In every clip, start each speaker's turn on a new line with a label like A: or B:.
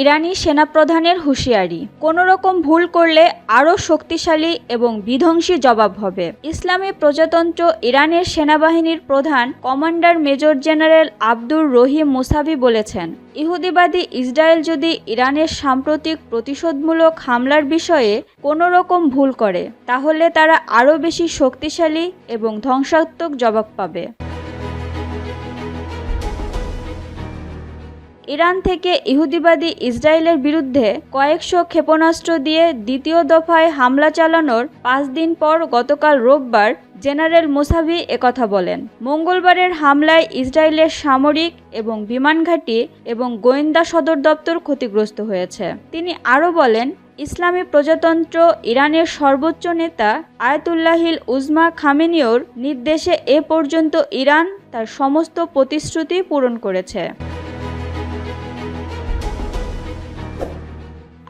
A: ইরানি সেনাপ্রধানের হুঁশিয়ারি। কোনো রকম ভুল করলে আরও শক্তিশালী এবং বিধ্বংসী জবাব হবে। ইসলামী প্রজাতন্ত্র ইরানের সেনাবাহিনীর প্রধান commander major general Abdur Rahim Mousavi বলেছেন, ইহুদিবাদী ইসরায়েল যদি ইরানের সাম্প্রতিক প্রতিশোধমূলক হামলার বিষয়ে কোনো রকম ভুল করে, তাহলে তারা আরও বেশি শক্তিশালী এবং ধ্বংসাত্মক জবাব পাবে। ইরান থেকে ইহুদিবাদী ইসরায়েলের বিরুদ্ধে কয়েকশো ক্ষেপণাস্ত্র দিয়ে দ্বিতীয় দফায় হামলা চালানোর পাঁচ দিন পর গতকাল রোববার জেনারেল মুসাভি একথা বলেন। মঙ্গলবারের হামলায় ইসরায়েলের সামরিক এবং বিমান ঘাঁটি এবং গোয়েন্দা সদর দপ্তর ক্ষতিগ্রস্ত হয়েছে। তিনি আরও বলেন, ইসলামী প্রজাতন্ত্র ইরানের সর্বোচ্চ নেতা আয়তুল্লাহিল উজমা খামেনিওর নির্দেশে এ পর্যন্ত ইরান তার সমস্ত প্রতিশ্রুতি পূরণ করেছে।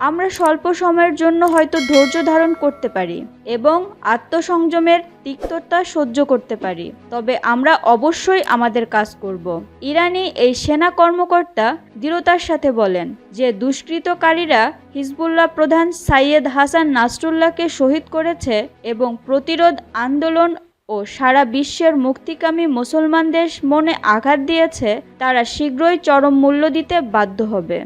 A: আমরা স্বল্প সময়ের জন্য হয়তো ধৈর্য ধারণ করতে পারি এবং আত্মসংযমের তিক্ততা সহ্য করতে পারি। তবে আমরা অবশ্যই আমাদের কাজ করব। ইরানি এই সেনা কর্মকর্তা দৃঢ়তার সাথে বলেন যে, দুষ্কৃতকারীরা হিজবুল্লাহ প্রধান সাইয়েদ হাসান নাসরুল্লাহকে শহীদ করেছে এবং প্রতিরোধ আন্দোলন ও সারা বিশ্বের মুক্তিকামী মুসলমানদের মনে আঘাত দিয়েছে, তারা শীঘ্রই চরম মূল্য দিতে বাধ্য হবে।